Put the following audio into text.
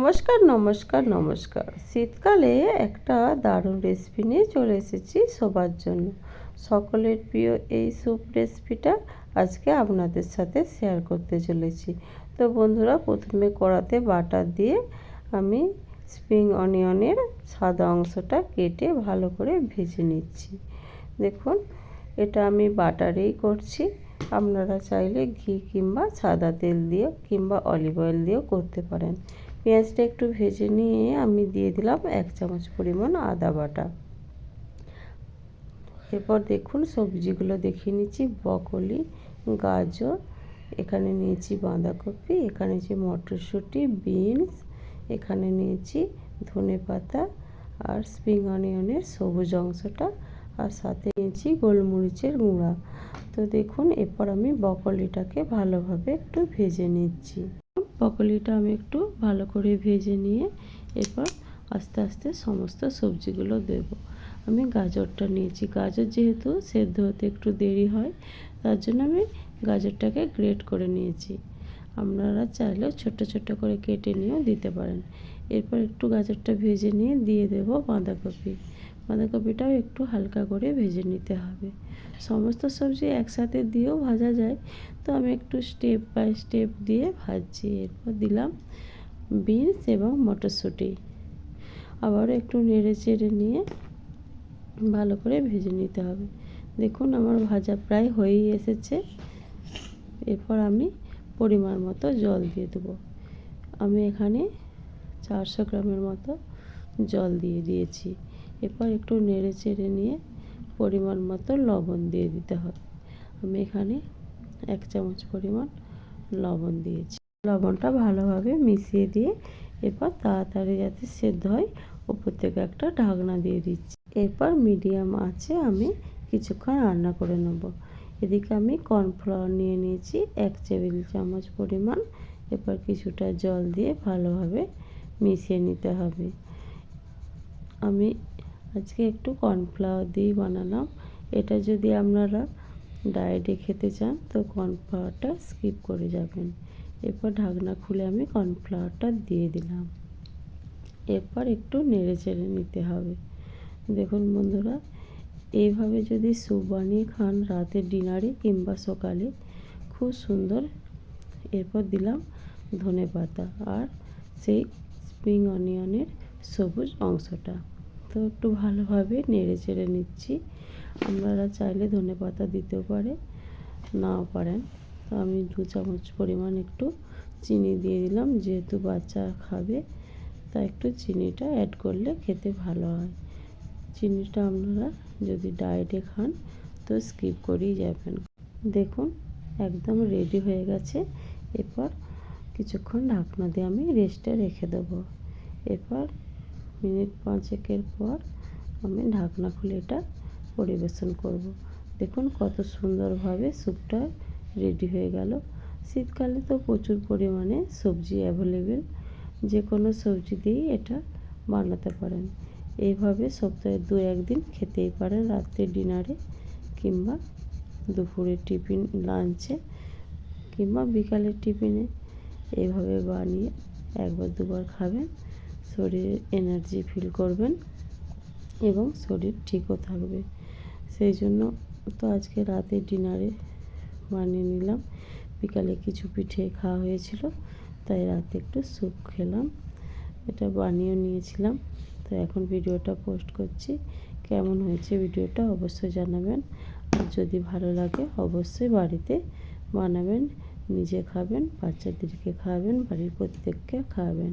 নমস্কার নমস্কার নমস্কার। শীতকালে একটা দারুণ রেসিপি নিয়ে চলে এসেছি সবার জন্য। সকলের প্রিয় এই স্যুপ রেসিপিটা আজকে আপনাদের সাথে শেয়ার করতে চলেছি। তো বন্ধুরা, প্রথমে কড়াতে বাটার দিয়ে আমি স্প্রিং অনিয়নের সাদা অংশটা কেটে ভালো করে ভেজে নিচ্ছি। দেখুন, এটা আমি বাটারেই করছি। আপনারা চাইলে ঘি কিংবা সাদা তেল দিয়েও কিংবা অলিভ অয়েল দিয়েও করতে পারেন। পেঁয়াজটা একটু ভেজে নিয়ে আমি দিয়ে দিলাম এক চামচ পরিমাণ আদা বাটা। এরপর দেখুন সবজিগুলো দেখিয়ে নিচ্ছি বকলি গাজর, এখানে নিয়েছি বাঁধাকপি, এখানে নিয়েছি মটরশুঁটি, বিনস, এখানে নিয়েছি ধনে পাতা আর স্প্রিং অনিয়নের সবুজ অংশটা আর সাথে নিয়েছি গোলমরিচের গুঁড়া। তো দেখুন এরপর আমি বকলিটাকে ভালোভাবে একটু ভেজে নিচ্ছি। বকলিটা আমি একটু ভালো করে ভেজে নিয়ে এরপর আস্তে আস্তে সমস্ত সবজিগুলো দেব। আমি গাজরটা নিয়েছি। গাজর যেহেতু সেদ্ধ হতে একটু দেরি হয়, তার জন্য আমি গাজরটাকে গ্রেট করে নিয়েছি। আপনারা চাইলেও ছোট ছোট করে কেটে নিয়েও দিতে পারেন। এরপর একটু গাজরটা ভেজে নিয়ে দিয়ে দেব বাঁধাকপি। বাঁধাকপিটাও একটু হালকা করে ভেজে নিতে হবে। সমস্ত সবজি একসাথে দিয়েও ভাজা যায়। তো আমি একটু স্টেপ বাই স্টেপ দিয়ে ভাজছি। এরপর দিলাম বিনস এবং মটরশুঁটি। আবারও একটু নেড়ে চেড়ে নিয়ে ভালো করে ভেজে নিতে হবে। দেখুন আমার ভাজা প্রায় হয়েই এসেছে। এরপর আমি পরিমাণ মতো জল দিয়ে দেবো। আমি এখানে চারশো গ্রামের মতো জল দিয়ে দিয়েছি। এরপর একটু নেড়ে চেড়ে নিয়ে পরিমাণ মতো লবণ দিয়ে দিতে হবে। আমি এখানে এক চামচ পরিমাণ লবণ দিয়েছি। লবণটা ভালোভাবে মিশিয়ে দিয়ে এরপর তাড়াতাড়ি যাতে সেদ্ধ হয়, উপর থেকে একটা ঢাকনা দিয়ে দিচ্ছি। এরপর মিডিয়াম আছে আমি কিছুক্ষণ রান্না করে নেব। এদিকে আমি কর্নফ্লাওয়ার নিয়ে নিয়েছি, এক টেবিল চামচ পরিমাণ। এরপর কিছুটা জল দিয়ে ভালোভাবে মিশিয়ে নিতে হবে। আমি আজকে একটু কর্নফ্লাওয়ার দিয়েই বানালাম। এটা যদি আপনারা ডায়েটে খেতে চান, তো কর্নফ্লাওয়ারটা স্কিপ করে যাবেন। এরপর ঢাকনা খুলে আমি কর্নফ্লাওয়ারটা দিয়ে দিলাম। এরপর একটু নেড়ে চেড়ে নিতে হবে। দেখুন বন্ধুরা, এইভাবে যদি স্যুপ বানিয়ে খান রাতের ডিনারে কিংবা সকালে, খুব সুন্দর। এরপর দিলাম ধনে পাতা আর সেই স্প্রিং অনিয়নের সবুজ অংশটা। তো একটু ভালোভাবে নেড়ে চেড়ে নিচ্ছি। আপনারা চাইলে ধনে পাতা দিতেও পারে, নাও পারেন। তো আমি দু চামচ পরিমাণ একটু চিনি দিয়ে দিলাম, যেহেতু বাচ্চা খাবে তা একটু চিনিটা অ্যাড করলে খেতে ভালো হয়। চিনিটা আপনারা যদি ডায়েটে খান, তো স্কিপ করেই যাবেন। দেখুন, একদম রেডি হয়ে গেছে। এরপর কিছুক্ষণ ঢাকনা দিয়ে আমি রেস্টে রেখে দেবো। এরপর মিনিট পাঁচেকের পর আমি ঢাকনা খুলে এটা পরিবেশন করব। দেখুন কত সুন্দরভাবে স্যুপটা রেডি হয়ে গেল। শীতকালে তো প্রচুর পরিমাণে সবজি অ্যাভেলেবেল যে কোনো সবজি দিয়েই এটা বানাতে পারেন। এইভাবে সপ্তাহে দু একদিন খেতেই পারেন, রাত্রে ডিনারে কিংবা দুপুরে টিফিন, লাঞ্চে কিংবা বিকালের টিফিনে। এইভাবে বানিয়ে একবার দুবার খাবেন। শরীরে এনার্জি ফিল করবেন এবং শরীর ঠিকও থাকবে। সেই জন্য তো আজকে রাতে ডিনারে বানিয়ে নিলাম। বিকালে কিছু পিঠে খাওয়া হয়েছিল, তাই রাতে একটু স্যুপ খেলাম। এটা বানিয়ে নিয়েছিলাম। তো এখন ভিডিওটা পোস্ট করছি। কেমন হয়েছে ভিডিওটা অবশ্যই জানাবেন। আর যদি ভালো লাগে, অবশ্যই বাড়িতে বানাবেন, নিজে খাবেন, বাচ্চাদেরকে খাওয়াবেন, বাড়ির প্রত্যেককে খাওয়াবেন।